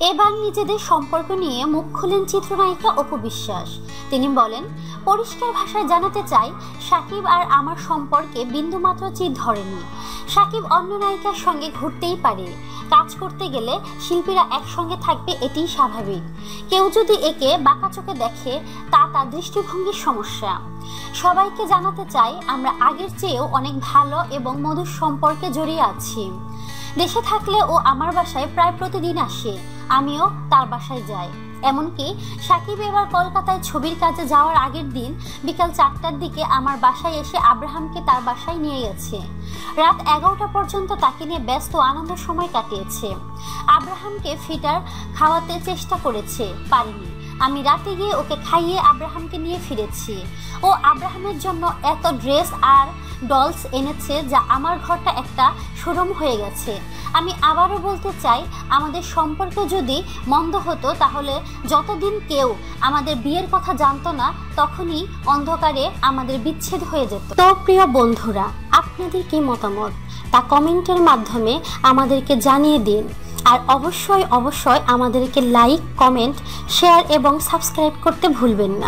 এবার নিজেদের সম্পর্ক নিয়ে মুখ খুলেন চিত্রনায়িকা অপু বিশ্বাস। তিনি বলেন, পরিষ্কার ভাষায় জানাতে চাই, সাকিব আর আমার সম্পর্কে বিন্দুমাত্র চিত ধরেনি। সাকিব অন্য নায়িকার সঙ্গে ঘুরতেই পারে। কাজ করতে গেলে শিল্পীরা একসঙ্গে থাকবে এটিই স্বাভাবিক। কেউ যদি একে বাঁকা চোখে দেখে, তা তার দৃষ্টিভঙ্গির সমস্যা। সবাইকে জানাতে চাই, আমরা আগের চেয়েও অনেক ভালো এবং মধুর সম্পর্কে জড়িয়ে আছি। দেশে থাকলে ও আমার বাসায় প্রায় প্রতিদিন আসে। আমিও তার বাসায় যাই। এমনকি সাকিব এবার কলকাতায় ছবির কাজে যাওয়ার আগের দিন বিকাল চারটার দিকে আমার বাসায় এসে আব্রাহামকে তার বাসায় নিয়ে গেছে। রাত এগারোটা পর্যন্ত তাকে নিয়ে ব্যস্ত আনন্দ সময় কাটিয়েছে। আব্রাহামকে ফিটার খাওয়াতে চেষ্টা করেছে, পারিনি। আমি রাতে গিয়ে ওকে খাইয়ে আব্রাহামকে নিয়ে ফিরেছি। ও আব্রাহামের জন্য এত ড্রেস আর ডলস এনেছে যা আমার ঘরটা একটা শোরুম হয়ে গেছে। আমি আবারও বলতে চাই, আমাদের সম্পর্ক যদি মন্দ হতো তাহলে যতদিন কেউ আমাদের বিয়ের কথা জানতো না, তখনই অন্ধকারে আমাদের বিচ্ছেদ হয়ে যেত। তো প্রিয় বন্ধুরা, আপনাদের কি মতামত? তা কমেন্টের মাধ্যমে আমাদেরকে জানিয়ে দিন। আর অবশ্যই অবশ্যই আমাদেরকে লাইক, কমেন্ট, শেয়ার এবং সাবস্ক্রাইব করতে ভুলবেন না।